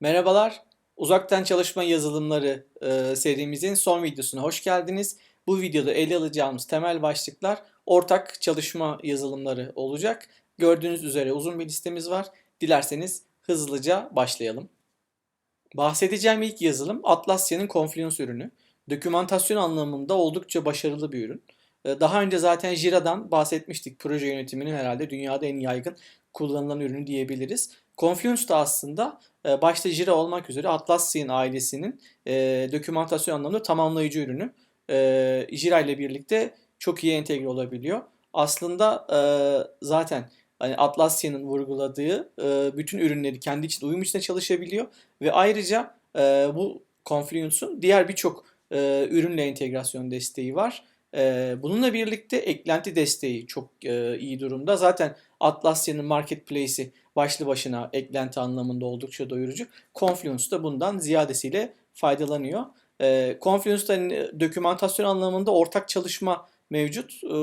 Merhabalar, Uzaktan Çalışma Yazılımları e, serimizin son videosuna hoş geldiniz. Bu videoda ele alacağımız temel başlıklar ortak çalışma yazılımları olacak. Gördüğünüz üzere uzun bir listemiz var. Dilerseniz hızlıca başlayalım. Bahsedeceğim ilk yazılım Atlassian'ın Confluence ürünü. Dokümantasyon anlamında oldukça başarılı bir ürün. E, Daha önce zaten Jira'dan bahsetmiştik. Proje yönetiminin herhalde dünyada en yaygın kullanılan ürünü diyebiliriz. Confluence da aslında e, başta Jira olmak üzere Atlassian ailesinin e, dokümantasyon anlamında tamamlayıcı ürünü. E, Jira ile birlikte çok iyi entegre olabiliyor. Aslında zaten hani Atlassian'ın vurguladığı bütün ürünleri kendi içinde uyum içinde çalışabiliyor ve ayrıca bu Confluence'un diğer birçok ürünle entegrasyon desteği var. Bununla birlikte eklenti desteği çok iyi durumda. Zaten Atlassian'ın marketplace'i başlı başına eklenti anlamında oldukça doyurucu. Confluence da bundan ziyadesiyle faydalanıyor. E, Confluence'da hani dokümantasyon anlamında ortak çalışma mevcut. E,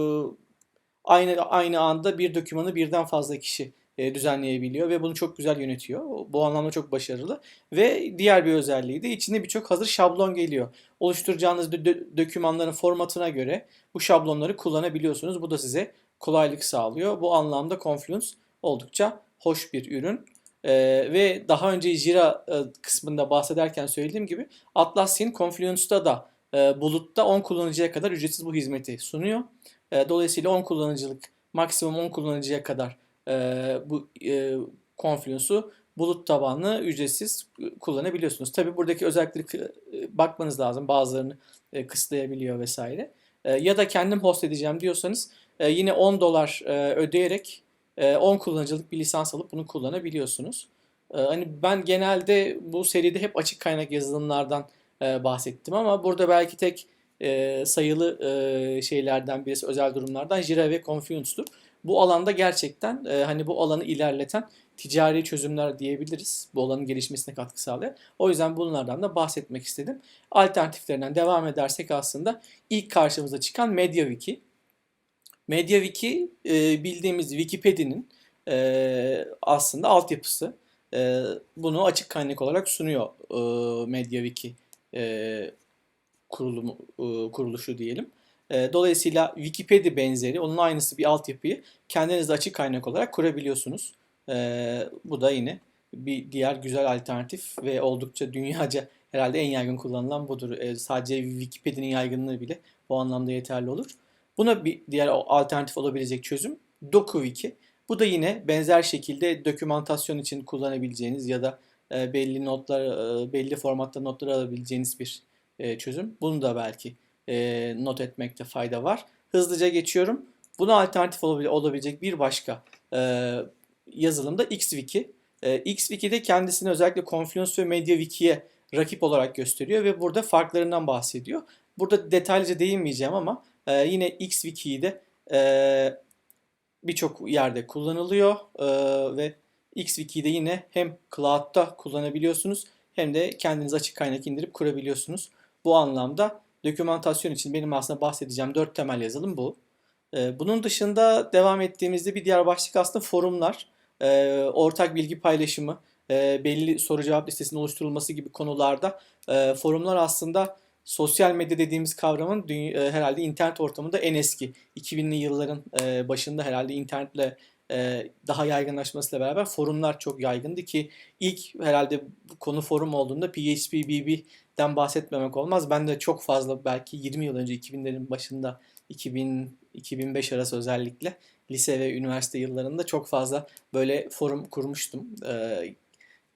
aynı aynı anda bir dokümanı birden fazla kişi e, düzenleyebiliyor ve bunu çok güzel yönetiyor. Bu anlamda çok başarılı. Ve diğer bir özelliği de içinde birçok hazır şablon geliyor. Oluşturacağınız dö- dokümanların formatına göre bu şablonları kullanabiliyorsunuz. Bu da size kolaylık sağlıyor. Bu anlamda Confluence oldukça hoş bir ürün. Ee, ve daha önce Jira e, kısmında bahsederken söylediğim gibi Atlassian Confluence'da da e, bulutta 10 kullanıcıya kadar ücretsiz bu hizmeti sunuyor. E, dolayısıyla 10 kullanıcılık maksimum 10 kullanıcıya kadar e, bu e, Confluence'u bulut tabanlı ücretsiz kullanabiliyorsunuz. Tabi buradaki özellikleri e, bakmanız lazım. Bazılarını e, kısıtlayabiliyor vesaire. E, ya da kendim host edeceğim diyorsanız e, yine 10 dolar e, ödeyerek e, 10 kullanıcılık bir lisans alıp bunu kullanabiliyorsunuz. E, hani ben genelde bu seride hep açık kaynak yazılımlardan e, bahsettim ama burada belki tek e, sayılı e, şeylerden birisi özel durumlardan Jira ve Confluence'tur. Bu alanda gerçekten e, hani bu alanı ilerleten ticari çözümler diyebiliriz. Bu alanın gelişmesine katkı sağlayan. O yüzden bunlardan da bahsetmek istedim. Alternatiflerinden devam edersek aslında ilk karşımıza çıkan MediaWiki. MediaWiki e, bildiğimiz Wikipedia'nın e, aslında altyapısı. E, bunu açık kaynak olarak sunuyor e, MediaWiki e, kurulumu, e, kuruluşu diyelim. E, dolayısıyla Wikipedia benzeri onun aynısı bir altyapıyı kendiniz açık kaynak olarak kurabiliyorsunuz. E, bu da yine bir diğer güzel alternatif ve oldukça dünyaca herhalde en yaygın kullanılan budur. E, sadece Wikipedia'nın yaygınlığı bile bu anlamda yeterli olur. Buna bir diğer alternatif olabilecek çözüm DokuWiki. Bu da yine benzer şekilde dokümantasyon için kullanabileceğiniz ya da e, belli notlar, e, belli formatta notlar alabileceğiniz bir e, çözüm. Bunu da belki not etmekte fayda var. Hızlıca geçiyorum. Buna alternatif olabilecek bir başka yazılım da XWiki. E, XWiki de kendisini özellikle Confluence ve MediaWiki'ye rakip olarak gösteriyor ve burada farklarından bahsediyor. Burada detaylıca değinmeyeceğim ama e, yine XWiki'yi de e, birçok yerde kullanılıyor e, ve XWiki'yi de yine hem cloud'da kullanabiliyorsunuz hem de kendiniz açık kaynak indirip kurabiliyorsunuz. Bu anlamda dokümantasyon için benim aslında bahsedeceğim dört temel yazılım bu. Ee, bunun dışında devam ettiğimizde bir diğer başlık aslında forumlar, ee, ortak bilgi paylaşımı, ee, belli soru cevap listesinin oluşturulması gibi konularda forumlar aslında sosyal medya dediğimiz kavramın e, herhalde internet ortamında en eski 2000'li yılların e, başında herhalde internetle e, daha yaygınlaşmasıyla beraber forumlar çok yaygındı ki ilk herhalde konu forum olduğunda PHP BB'den bahsetmemek olmaz. Ben de çok fazla belki 20 yıl önce 2000'lerin başında 2000 2005 arası özellikle lise ve üniversite yıllarında çok fazla böyle forum kurmuştum. Ee,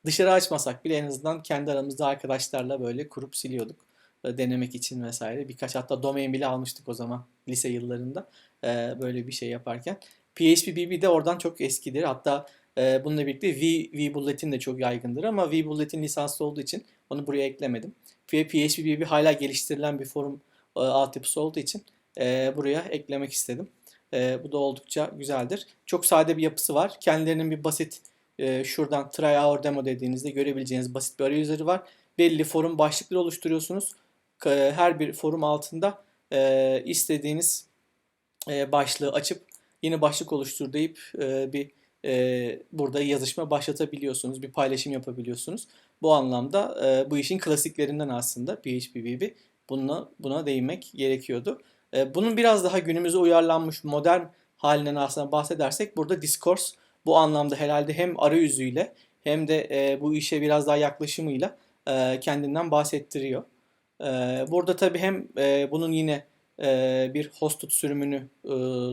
dışarı açmasak bile en azından kendi aramızda arkadaşlarla böyle kurup siliyorduk denemek için vesaire. Birkaç hatta domain bile almıştık o zaman lise yıllarında e, böyle bir şey yaparken. PHP BB de oradan çok eskidir. Hatta e, bununla birlikte V, V Bulletin de çok yaygındır ama V Bulletin lisanslı olduğu için onu buraya eklemedim. PHP BB hala geliştirilen bir forum e, altyapısı olduğu için e, buraya eklemek istedim. E, bu da oldukça güzeldir. Çok sade bir yapısı var. Kendilerinin bir basit e, şuradan try our demo dediğinizde görebileceğiniz basit bir arayüzleri var. Belli forum başlıkları oluşturuyorsunuz. Her bir forum altında e, istediğiniz e, başlığı açıp yeni başlık oluştur deyip e, bir e, burada yazışma başlatabiliyorsunuz, bir paylaşım yapabiliyorsunuz. Bu anlamda e, bu işin klasiklerinden aslında PHPBB buna, buna değinmek gerekiyordu. E, bunun biraz daha günümüze uyarlanmış modern halinden aslında bahsedersek burada Discourse bu anlamda herhalde hem arayüzüyle hem de e, bu işe biraz daha yaklaşımıyla e, kendinden bahsettiriyor. Burada tabii hem bunun yine bir hosted sürümünü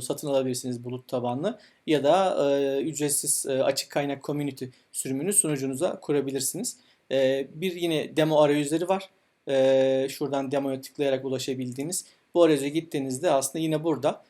satın alabilirsiniz bulut tabanlı ya da ücretsiz açık kaynak community sürümünü sunucunuza kurabilirsiniz. Bir yine demo arayüzleri var. Şuradan demoya tıklayarak ulaşabildiğiniz. Bu arayüze gittiğinizde aslında yine burada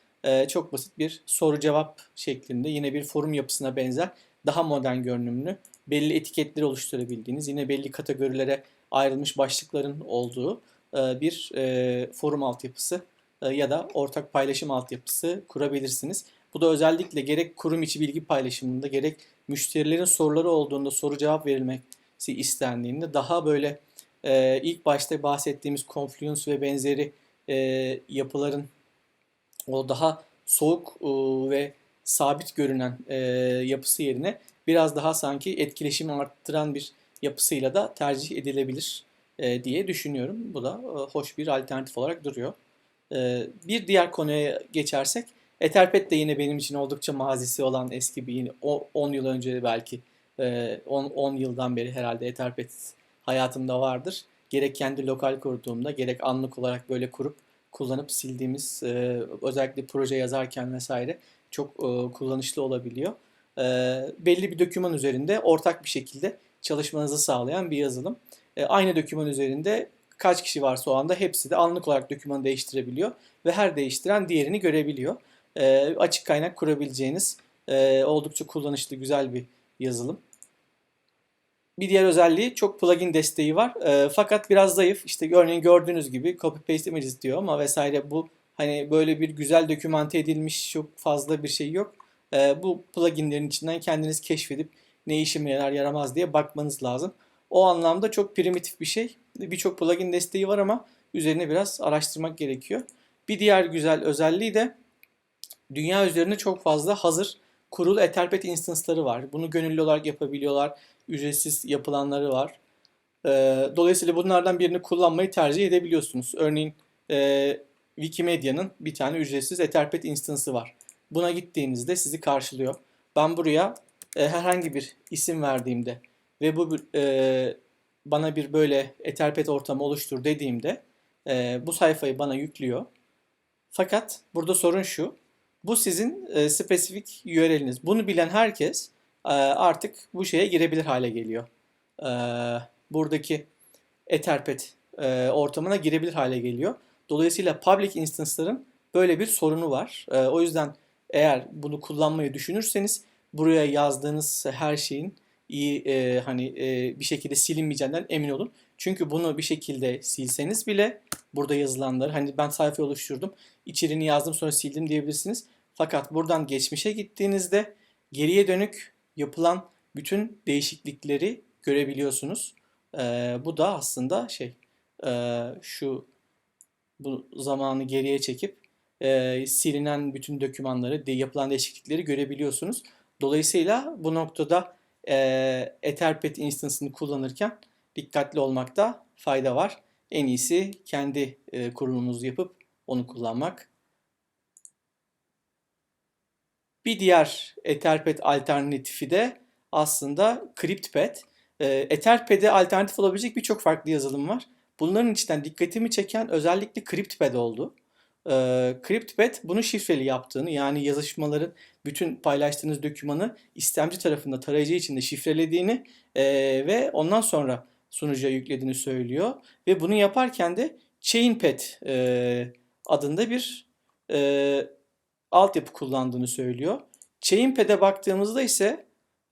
çok basit bir soru cevap şeklinde yine bir forum yapısına benzer daha modern görünümlü belli etiketleri oluşturabildiğiniz yine belli kategorilere ayrılmış başlıkların olduğu e, bir e, forum altyapısı e, ya da ortak paylaşım altyapısı kurabilirsiniz. Bu da özellikle gerek kurum içi bilgi paylaşımında gerek müşterilerin soruları olduğunda soru cevap verilmesi istendiğinde daha böyle ilk başta bahsettiğimiz Confluence ve benzeri yapıların o daha soğuk ve sabit görünen yapısı yerine biraz daha sanki etkileşimi arttıran bir yapısıyla da tercih edilebilir e, diye düşünüyorum. Bu da e, hoş bir alternatif olarak duruyor. E, bir diğer konuya geçersek Etherpad de yine benim için oldukça mazisi olan eski bir yine 10 yıl önce belki 10, 10 yıldan beri herhalde Etherpad hayatımda vardır. Gerek kendi lokal kurduğumda gerek anlık olarak böyle kurup kullanıp sildiğimiz özellikle proje yazarken vesaire çok kullanışlı olabiliyor. Belli bir doküman üzerinde ortak bir şekilde çalışmanızı sağlayan bir yazılım. Aynı doküman üzerinde kaç kişi varsa o anda hepsi de anlık olarak dokümanı değiştirebiliyor ve her değiştiren diğerini görebiliyor. E, açık kaynak kurabileceğiniz e, oldukça kullanışlı güzel bir yazılım. Bir diğer özelliği çok plugin desteği var. E, fakat biraz zayıf. İşte örneğin gördüğünüz gibi copy paste images diyor ama vesaire bu hani böyle bir güzel dokümante edilmiş çok fazla bir şey yok. E, bu pluginlerin içinden kendiniz keşfedip ne işime yarar yaramaz diye bakmanız lazım. O anlamda çok primitif bir şey. Birçok plugin desteği var ama üzerine biraz araştırmak gerekiyor. Bir diğer güzel özelliği de dünya üzerinde çok fazla hazır kurulu Etherpad instance'ları var. Bunu gönüllü olarak yapabiliyorlar. Ücretsiz yapılanları var. Ee, dolayısıyla bunlardan birini kullanmayı tercih edebiliyorsunuz. Örneğin e, Wikimedia'nın bir tane ücretsiz Etherpad instance'ı var. Buna gittiğinizde sizi karşılıyor. Ben buraya e, herhangi bir isim verdiğimde ve bu e, bana bir böyle Etherpad ortamı oluştur dediğimde e, bu sayfayı bana yüklüyor. Fakat burada sorun şu. Bu sizin e, spesifik URL'iniz. Bunu bilen herkes e, artık bu şeye girebilir hale geliyor. E, buradaki Etherpad e, ortamına girebilir hale geliyor. Dolayısıyla public instance'ların böyle bir sorunu var. E, o yüzden eğer bunu kullanmayı düşünürseniz buraya yazdığınız her şeyin iyi e, hani e, bir şekilde silinmeyeceğinden emin olun. Çünkü bunu bir şekilde silseniz bile burada yazılanları hani ben sayfa oluşturdum, içeriğini yazdım sonra sildim diyebilirsiniz. Fakat buradan geçmişe gittiğinizde geriye dönük yapılan bütün değişiklikleri görebiliyorsunuz. Ee, bu da aslında şey e, şu bu zamanı geriye çekip e, silinen bütün dokümanları, de, yapılan değişiklikleri görebiliyorsunuz. Dolayısıyla bu noktada e, Etherpad instance'ını kullanırken dikkatli olmakta fayda var. En iyisi kendi e, kurulumunuzu yapıp onu kullanmak. Bir diğer Etherpad alternatifi de aslında CryptPad. E, Etherpad'e alternatif olabilecek birçok farklı yazılım var. Bunların içinden dikkatimi çeken özellikle CryptPad oldu. E, CryptPad bunu şifreli yaptığını yani yazışmaların bütün paylaştığınız dokümanı istemci tarafında tarayıcı içinde şifrelediğini e, ve ondan sonra sunucuya yüklediğini söylüyor. Ve bunu yaparken de ChainPad e, adında bir e, altyapı kullandığını söylüyor. ChainPad'e baktığımızda ise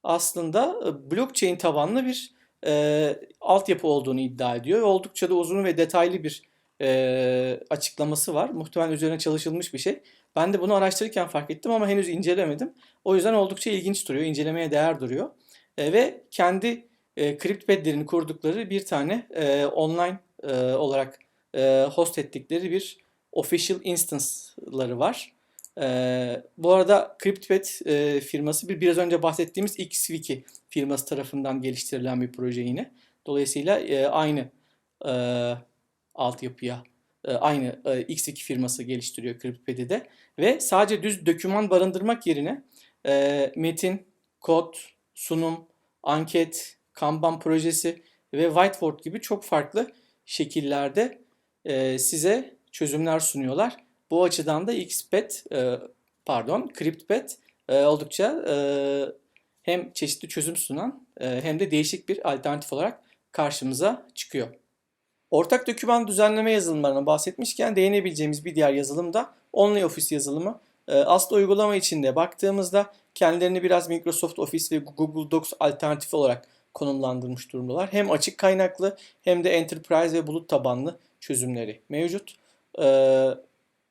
aslında blockchain tabanlı bir e, altyapı olduğunu iddia ediyor. Oldukça da uzun ve detaylı bir e, açıklaması var. Muhtemelen üzerine çalışılmış bir şey. Ben de bunu araştırırken fark ettim ama henüz incelemedim. O yüzden oldukça ilginç duruyor, incelemeye değer duruyor. E, ve kendi e, CryptPad'lerini kurdukları bir tane e, online e, olarak e, host ettikleri bir official instance'ları var. Ee, bu arada CryptPad e, firması bir biraz önce bahsettiğimiz XWiki firması tarafından geliştirilen bir proje yine. Dolayısıyla e, aynı e, altyapıya, e, aynı e, X2 firması geliştiriyor CryptPad'i de. Ve sadece düz doküman barındırmak yerine e, metin, kod, sunum, anket, Kanban projesi ve whiteboard gibi çok farklı şekillerde size çözümler sunuyorlar. Bu açıdan da e, pardon, CryptPad e, oldukça hem çeşitli çözüm sunan hem de değişik bir alternatif olarak karşımıza çıkıyor. Ortak doküman düzenleme yazılımlarına bahsetmişken değinebileceğimiz bir diğer yazılım da OnlyOffice yazılımı. E, aslında uygulama içinde baktığımızda kendilerini biraz Microsoft Office ve Google Docs alternatifi olarak konumlandırmış durumdalar. Hem açık kaynaklı hem de enterprise ve bulut tabanlı çözümleri mevcut. Ee,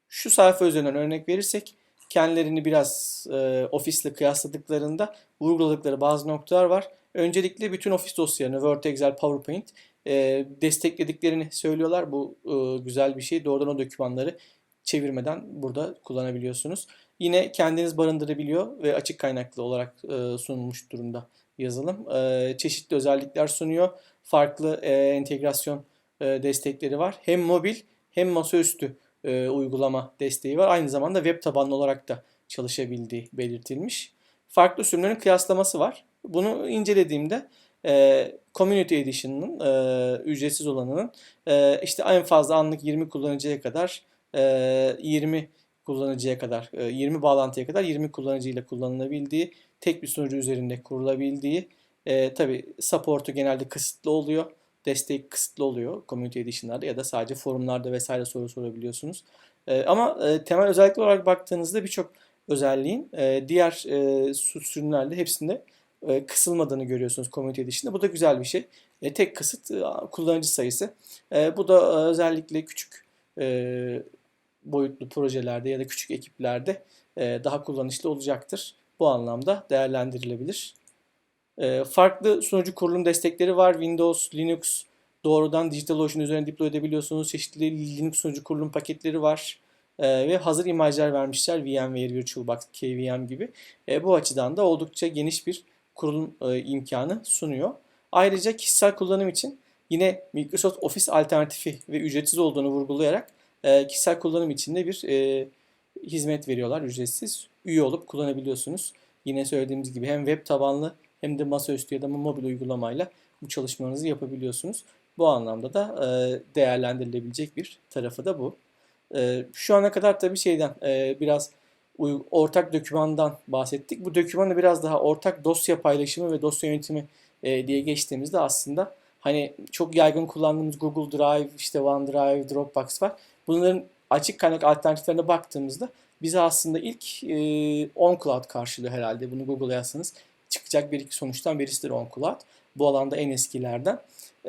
şu sayfa üzerinden örnek verirsek kendilerini biraz e, Office kıyasladıklarında vurguladıkları bazı noktalar var. Öncelikle bütün Office dosyalarını Word, Excel, PowerPoint e, desteklediklerini söylüyorlar. Bu e, güzel bir şey. Doğrudan o dokümanları çevirmeden burada kullanabiliyorsunuz. Yine kendiniz barındırabiliyor ve açık kaynaklı olarak e, sunulmuş durumda yazılım. E, çeşitli özellikler sunuyor. Farklı e, entegrasyon e, destekleri var. Hem mobil hem masaüstü e, uygulama desteği var. Aynı zamanda web tabanlı olarak da çalışabildiği belirtilmiş. Farklı sürümlerin kıyaslaması var. Bunu incelediğimde e, Community Edition'ın e, ücretsiz olanının e, işte en fazla anlık 20 kullanıcıya kadar e, 20 kullanıcıya kadar, 20 e, bağlantıya kadar 20 kullanıcıyla kullanılabildiği, tek bir sunucu üzerinde kurulabildiği, e, tabi support'u genelde kısıtlı oluyor. Destek kısıtlı oluyor Community Edition'larda ya da sadece forumlarda vesaire soru sorabiliyorsunuz. E, ama e, temel özellik olarak baktığınızda birçok özelliğin e, diğer e, sürümlerde hepsinde e, kısılmadığını görüyorsunuz Community Edition'da. Bu da güzel bir şey. E, tek kısıt e, kullanıcı sayısı. Bu da özellikle küçük boyutlu projelerde ya da küçük ekiplerde daha kullanışlı olacaktır. Bu anlamda değerlendirilebilir. Farklı sunucu kurulum destekleri var. Windows, Linux doğrudan DigitalOcean üzerine deploy edebiliyorsunuz. Çeşitli Linux sunucu kurulum paketleri var. Ve hazır imajlar vermişler. VMware, VirtualBox, KVM gibi. Bu açıdan da oldukça geniş bir kurulum imkanı sunuyor. Ayrıca kişisel kullanım için yine Microsoft Office alternatifi ve ücretsiz olduğunu vurgulayarak e, kişisel kullanım için de bir e, hizmet veriyorlar ücretsiz. Üye olup kullanabiliyorsunuz. Yine söylediğimiz gibi hem web tabanlı hem de masaüstü ya da mobil uygulamayla bu çalışmalarınızı yapabiliyorsunuz. Bu anlamda da e, değerlendirilebilecek bir tarafı da bu. E, şu ana kadar tabii şeyden e, biraz ortak dokümandan bahsettik. Bu dokümanı biraz daha ortak dosya paylaşımı ve dosya yönetimi e, diye geçtiğimizde aslında hani çok yaygın kullandığımız Google Drive, işte OneDrive, Dropbox var. Bunların açık kaynak alternatiflerine baktığımızda bize aslında ilk e, OnCloud karşılıyor herhalde. Bunu Google'a yazsanız çıkacak bir iki sonuçtan birisidir OnCloud. Bu alanda en eskilerden.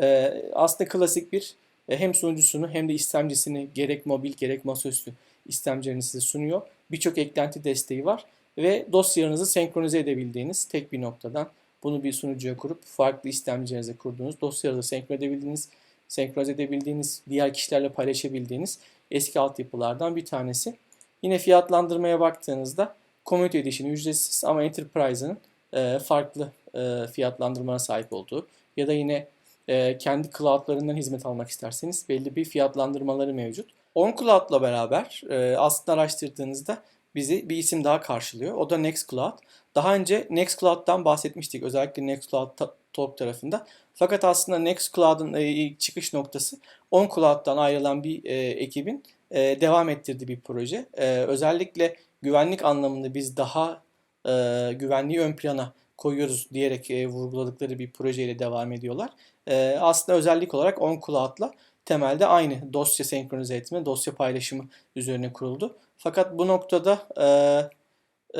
E, aslında klasik bir e, hem sunucusunu hem de istemcisini gerek mobil gerek masaüstü istemcilerini size sunuyor. Birçok eklenti desteği var ve dosyalarınızı senkronize edebildiğiniz tek bir noktadan bunu bir sunucuya kurup farklı istemcilerinize kurduğunuz dosyaları senkronize edebildiğiniz senkronize edebildiğiniz, diğer kişilerle paylaşabildiğiniz eski altyapılardan bir tanesi. Yine fiyatlandırmaya baktığınızda Community Edition ücretsiz ama Enterprise'ın e, farklı e, fiyatlandırmaya sahip olduğu ya da yine e, kendi cloudlarından hizmet almak isterseniz belli bir fiyatlandırmaları mevcut. OnCloud'la beraber e, aslında araştırdığınızda bizi bir isim daha karşılıyor. O da Nextcloud. Daha önce Nextcloud'dan bahsetmiştik. Özellikle Nextcloud Talk tarafında. Fakat aslında Nextcloud'un e, çıkış noktası OnCloud'dan ayrılan bir e, ekibin e, devam ettirdiği bir proje. E, özellikle güvenlik anlamında biz daha e, güvenliği ön plana koyuyoruz diyerek e, vurguladıkları bir projeyle devam ediyorlar. E, aslında özellik olarak OnCloud'la temelde aynı dosya senkronize etme, dosya paylaşımı üzerine kuruldu. Fakat bu noktada e,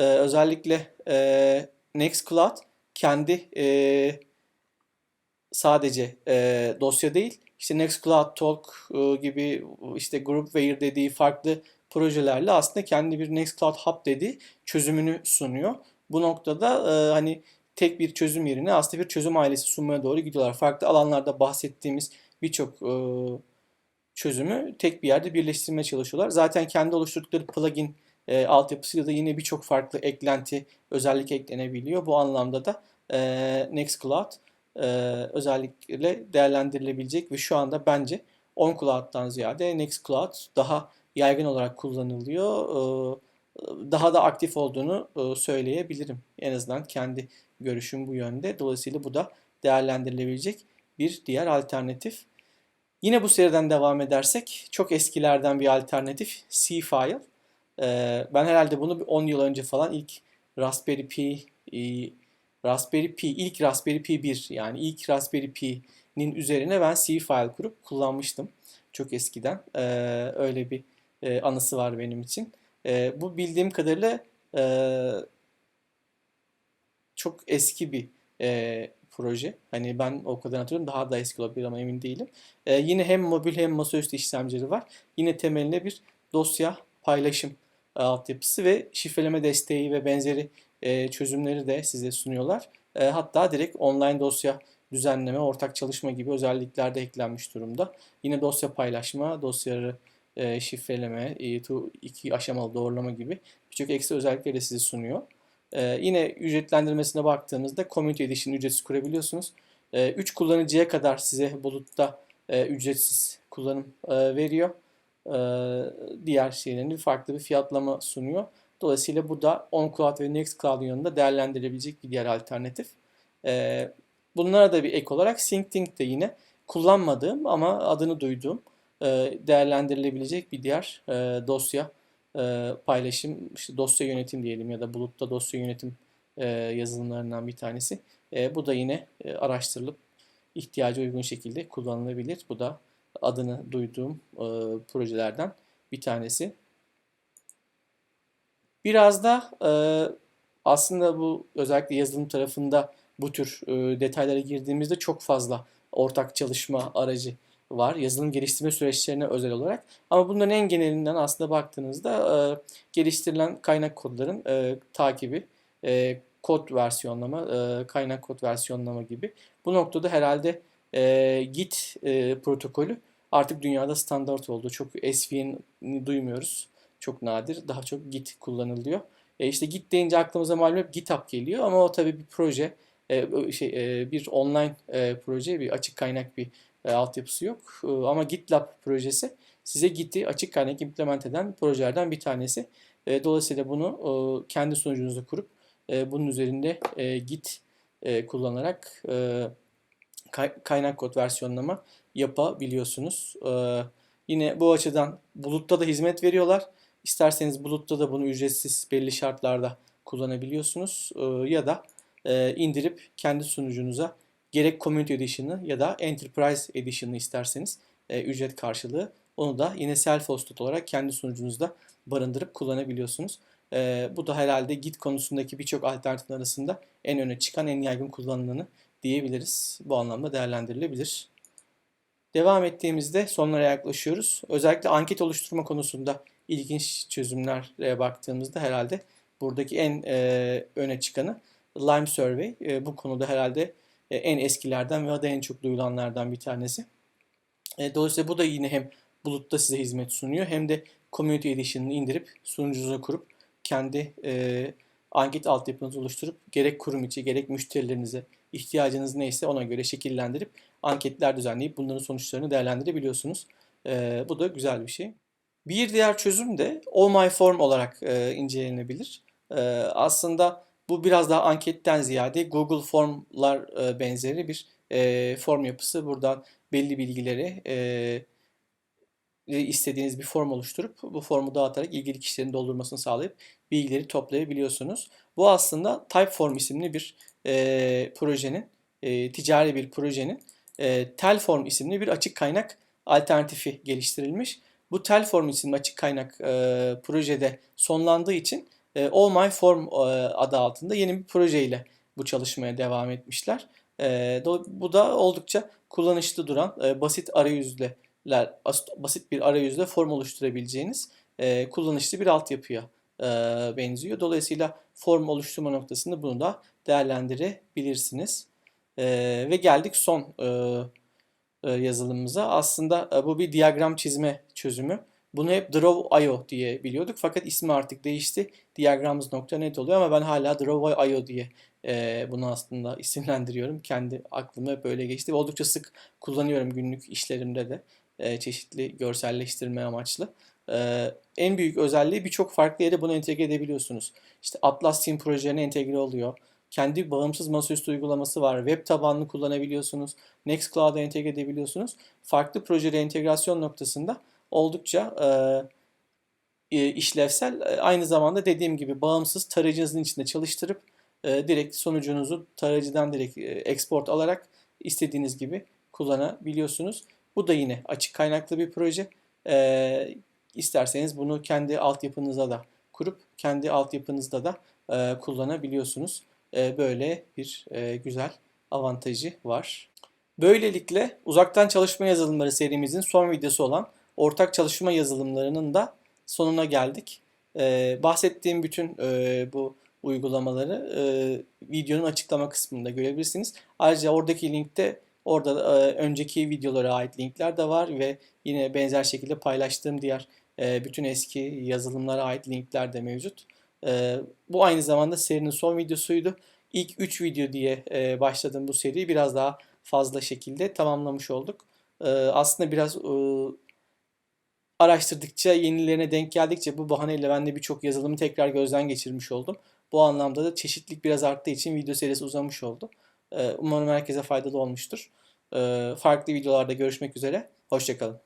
e, özellikle e, Nextcloud kendi e, sadece e, dosya değil, işte Nextcloud Talk e, gibi işte Groupware dediği farklı projelerle aslında kendi bir Nextcloud Hub dediği çözümünü sunuyor. Bu noktada e, hani tek bir çözüm yerine aslında bir çözüm ailesi sunmaya doğru gidiyorlar. Farklı alanlarda bahsettiğimiz birçok e, çözümü tek bir yerde birleştirmeye çalışıyorlar. Zaten kendi oluşturdukları plugin e, altyapısıyla da yine birçok farklı eklenti, özellik eklenebiliyor. Bu anlamda da e, Nextcloud e, özellikle değerlendirilebilecek ve şu anda bence OnCloud'dan ziyade Nextcloud daha yaygın olarak kullanılıyor. E, daha da aktif olduğunu e, söyleyebilirim. En azından kendi görüşüm bu yönde. Dolayısıyla bu da değerlendirilebilecek bir diğer alternatif. Yine bu seriden devam edersek çok eskilerden bir alternatif C-File. Ee, ben herhalde bunu bir 10 yıl önce falan ilk Raspberry Pi e, Raspberry Pi ilk Raspberry Pi 1 yani ilk Raspberry Pi'nin üzerine ben C-File kurup kullanmıştım. Çok eskiden. Ee, öyle bir e, anısı var benim için. E, bu bildiğim kadarıyla e, çok eski bir e, proje. Hani ben o kadar hatırlıyorum. Daha da eski olabilir ama emin değilim. E, yine hem mobil hem masaüstü işlemcileri var. Yine temeline bir dosya paylaşım e, altyapısı ve şifreleme desteği ve benzeri e, çözümleri de size sunuyorlar. E, hatta direkt online dosya düzenleme, ortak çalışma gibi özellikler de eklenmiş durumda. Yine dosya paylaşma, dosyaları e, şifreleme, e, iki aşamalı doğrulama gibi birçok ekstra özellikleri de size sunuyor. E, yine ücretlendirmesine baktığınızda Community Edition ücretsiz kurabiliyorsunuz. 3 e, kullanıcıya kadar size bulutta e, ücretsiz kullanım e, veriyor. E, diğer şeylerin farklı bir fiyatlama sunuyor. Dolayısıyla bu da OnCloud ve NextCloud'un yanında değerlendirilebilecek bir diğer alternatif. E, bunlara da bir ek olarak SyncThing de yine kullanmadığım ama adını duyduğum e, değerlendirilebilecek bir diğer e, dosya e, paylaşım, işte dosya yönetim diyelim ya da bulutta dosya yönetim yazılımlarından bir tanesi. Bu da yine araştırılıp ihtiyaca uygun şekilde kullanılabilir. Bu da adını duyduğum projelerden bir tanesi. Biraz da aslında bu özellikle yazılım tarafında bu tür detaylara girdiğimizde çok fazla ortak çalışma aracı var yazılım geliştirme süreçlerine özel olarak. Ama bunların en genelinden aslında baktığınızda e, geliştirilen kaynak kodların e, takibi, e, kod versiyonlama, e, kaynak kod versiyonlama gibi. Bu noktada herhalde e, Git e, protokolü artık dünyada standart oldu. Çok SVN'i duymuyoruz. Çok nadir. Daha çok Git kullanılıyor. E işte Git deyince aklımıza malum hep GitHub geliyor ama o tabii bir proje, e, şey, e, bir online e, proje, bir açık kaynak bir e, altyapısı yok. E, ama GitLab projesi size Git'i açık kaynak implement eden projelerden bir tanesi. E, dolayısıyla bunu e, kendi sunucunuzda kurup e, bunun üzerinde e, Git e, kullanarak e, kaynak kod versiyonlama yapabiliyorsunuz. E, yine bu açıdan bulutta da hizmet veriyorlar. İsterseniz bulutta da bunu ücretsiz belli şartlarda kullanabiliyorsunuz. E, ya da e, indirip kendi sunucunuza gerek Community Edition'ı ya da Enterprise Edition'ı isterseniz e, ücret karşılığı onu da yine self-hosted olarak kendi sunucunuzda barındırıp kullanabiliyorsunuz. E, bu da herhalde Git konusundaki birçok alternatif arasında en öne çıkan, en yaygın kullanılanı diyebiliriz. Bu anlamda değerlendirilebilir. Devam ettiğimizde sonlara yaklaşıyoruz. Özellikle anket oluşturma konusunda ilginç çözümlere baktığımızda herhalde buradaki en e, öne çıkanı Lime Survey. E, bu konuda herhalde en eskilerden ve da en çok duyulanlardan bir tanesi. E, dolayısıyla bu da yine hem bulutta size hizmet sunuyor hem de Community Edition'ını indirip sunucunuza kurup kendi e, anket altyapınızı oluşturup gerek kurum içi gerek müşterilerinize ihtiyacınız neyse ona göre şekillendirip anketler düzenleyip bunların sonuçlarını değerlendirebiliyorsunuz. E, bu da güzel bir şey. Bir diğer çözüm de All My Form olarak e, incelenebilir. E, aslında bu biraz daha anketten ziyade Google Form'lar e, benzeri bir e, form yapısı. Buradan belli bilgileri e, istediğiniz bir form oluşturup bu formu dağıtarak ilgili kişilerin doldurmasını sağlayıp bilgileri toplayabiliyorsunuz. Bu aslında Typeform isimli bir e, projenin, e, ticari bir projenin e, Telform isimli bir açık kaynak alternatifi geliştirilmiş. Bu Telform isimli açık kaynak e, projede sonlandığı için e, All My Form e, adı altında yeni bir projeyle bu çalışmaya devam etmişler. E, bu da oldukça kullanışlı duran basit arayüzler, basit bir arayüzle form oluşturabileceğiniz kullanışlı bir altyapıya benziyor. Dolayısıyla form oluşturma noktasında bunu da değerlendirebilirsiniz. Ve geldik son yazılımımıza. Aslında bu bir diyagram çizme çözümü. Bunu hep Draw.io diye biliyorduk fakat ismi artık değişti. Diagrams.net oluyor ama ben hala Draw.io diye e, bunu aslında isimlendiriyorum. Kendi aklıma hep böyle geçti. ve Oldukça sık kullanıyorum günlük işlerimde de e, çeşitli görselleştirme amaçlı. E, en büyük özelliği birçok farklı yere bunu entegre edebiliyorsunuz. İşte Atlas Team projelerine entegre oluyor. Kendi bağımsız masaüstü uygulaması var. Web tabanlı kullanabiliyorsunuz. Nextcloud'a entegre edebiliyorsunuz. Farklı projelere entegrasyon noktasında oldukça e, e, işlevsel. E, Aynı zamanda dediğim gibi bağımsız tarayıcınızın içinde çalıştırıp e, direkt sonucunuzu tarayıcıdan direkt e, export alarak istediğiniz gibi kullanabiliyorsunuz. Bu da yine açık kaynaklı bir proje. E, isterseniz bunu kendi altyapınıza da kurup kendi altyapınızda da e, kullanabiliyorsunuz. E, böyle bir e, güzel avantajı var. Böylelikle uzaktan çalışma yazılımları serimizin son videosu olan ortak çalışma yazılımlarının da sonuna geldik. E, bahsettiğim bütün e, bu uygulamaları e, videonun açıklama kısmında görebilirsiniz. Ayrıca oradaki linkte orada e, önceki videolara ait linkler de var ve yine benzer şekilde paylaştığım diğer e, bütün eski yazılımlara ait linkler de mevcut. E, bu aynı zamanda serinin son videosuydu. İlk 3 video diye e, başladığım bu seriyi biraz daha fazla şekilde tamamlamış olduk. E, aslında biraz e, araştırdıkça, yenilerine denk geldikçe bu bahaneyle ben de birçok yazılımı tekrar gözden geçirmiş oldum. Bu anlamda da çeşitlilik biraz arttığı için video serisi uzamış oldu. E, umarım herkese faydalı olmuştur. E, farklı videolarda görüşmek üzere. Hoşçakalın.